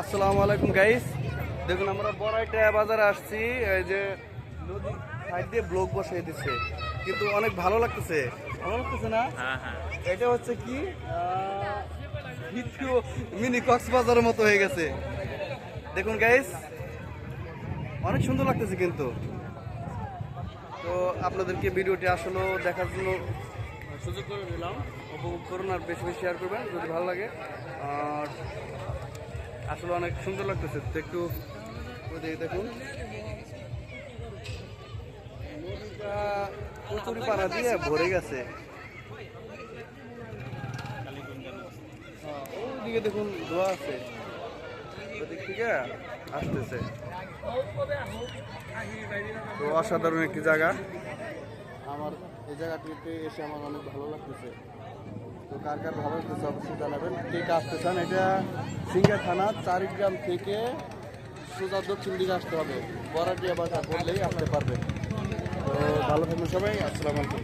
আসসালামু আলাইকুম গাইস দেখুন আমরা বড়াইটা বাজারে আসছি। এই যে নদীর সাইড দিয়ে ব্লক বসিয়ে দিচ্ছে। কিন্তু অনেক ভালো লাগতেছে। ভালো লাগতেছে না? হ্যাঁ হ্যাঁ। এটা হচ্ছে কি? মিনি কক্সবাজারের মতো হয়ে গেছে। দেখুন গাইস অনেক সুন্দর লাগতেছে কিন্তু। তো আপনাদেরকে ভিডিওটি আসলে দেখার জন্য সুযোগ করে দিলাম। উপভোগ করুন আর বেশি বেশি শেয়ার করবেন যদি ভালো লাগে। আর আসলে অনেক সুন্দর লাগতেছে একটু দেখুন। কচুরি পানা দিয়ে ভরে গেছে। হ্যাঁ, ওইদিকে দেখুন ধোয়া আছে। আসতেছে। তো অসাধারণ একটি জায়গা। আমার এই জায়গাটিতে এসে আমার অনেক ভালো লাগতেছে। কার কার ভালো লাগতেছে অবশ্যই জানাবেন। কে আসতে চান, এটা সিঙ্গা থানা, চারিগ্রাম থেকে সোজা দক্ষিণ দিকে আসতে হবে। বরাটিয়া বাজার করলেই আসতে পারবেন। তো ভালো থাকবেন সবাই, আসসালামু আলাইকুম।